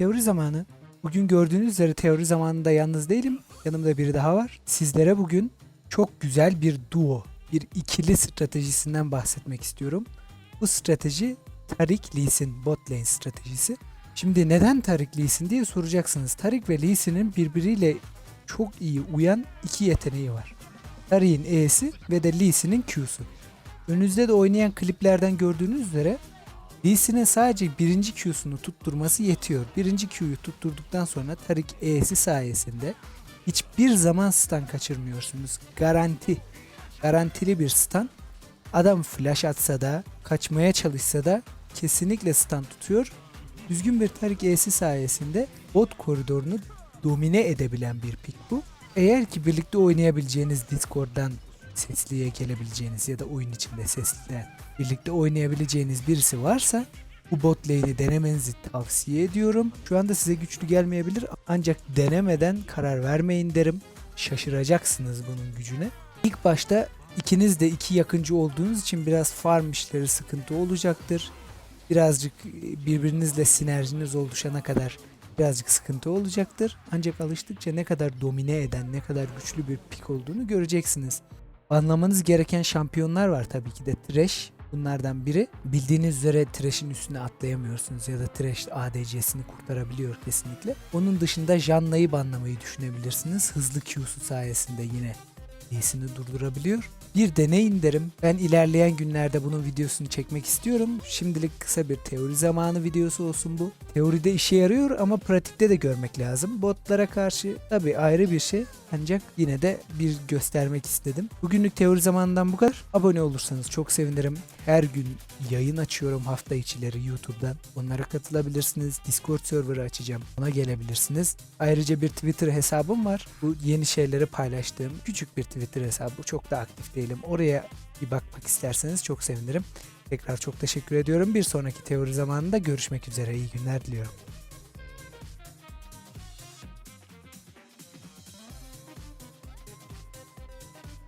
Teori zamanı. Bugün gördüğünüz üzere teori zamanında yalnız değilim. Yanımda biri daha var. Sizlere bugün çok güzel bir duo, bir ikili stratejisinden bahsetmek istiyorum. Bu strateji Tarik Lee Sin bot lane stratejisi. Şimdi neden Tarik Lee Sin diye soracaksınız. Tarik ve Lee Sin'in birbiriyle çok iyi uyan iki yeteneği var. Tarik'in E'si ve de Lee Sin'in Q'su. Önünüzde de oynayan kliplerden gördüğünüz üzere Lee Sin'in sadece birinci Q'sunu tutturması yetiyor. Birinci Q'yu tutturduktan sonra Tarik E'si sayesinde hiçbir zaman stun kaçırmıyorsunuz. Garanti. Garantili bir stun. Adam flash atsa da, kaçmaya çalışsa da kesinlikle stun tutuyor. Düzgün bir Tarik E'si sayesinde bot koridorunu domine edebilen bir pick bu. Eğer ki birlikte oynayabileceğiniz Discord'dan sesliye gelebileceğiniz ya da oyun içinde sesliden birlikte oynayabileceğiniz birisi varsa bu bot lane'i denemenizi tavsiye ediyorum. Şu anda size güçlü gelmeyebilir ancak denemeden karar vermeyin derim. Şaşıracaksınız bunun gücüne. İlk başta ikiniz de iki yakıncı olduğunuz için biraz farm işleri sıkıntı olacaktır. Birazcık e, birbirinizle sinerjiniz oluşana kadar birazcık sıkıntı olacaktır. Ancak alıştıkça ne kadar domine eden, ne kadar güçlü bir pik olduğunu göreceksiniz. Anlamanız gereken şampiyonlar var tabii ki de Thresh bunlardan biri. Bildiğiniz üzere Thresh'in üstüne atlayamıyorsunuz ya da Thresh ADC'sini kurtarabiliyor kesinlikle. Onun dışında Janna'yı banlamayı düşünebilirsiniz. Hızlı Q'su sayesinde yine iyisini durdurabiliyor. Bir deneyin derim. Ben ilerleyen günlerde bunun videosunu çekmek istiyorum. Şimdilik kısa bir teori zamanı videosu olsun bu. Teoride işe yarıyor ama pratikte de görmek lazım. Botlara karşı tabii ayrı bir şey. Ancak yine de bir göstermek istedim. Bugünlük teori zamanından bu kadar. Abone olursanız çok sevinirim. Her gün yayın açıyorum hafta içileri YouTube'dan. Onlara katılabilirsiniz. Discord server'ı açacağım. Ona gelebilirsiniz. Ayrıca bir Twitter hesabım var. Bu yeni şeyleri paylaştığım küçük bir Twitter hesabı. Çok da aktif değilim. Oraya bir bakmak isterseniz çok sevinirim. Tekrar çok teşekkür ediyorum. Bir sonraki teori zamanında görüşmek üzere. İyi günler diliyorum.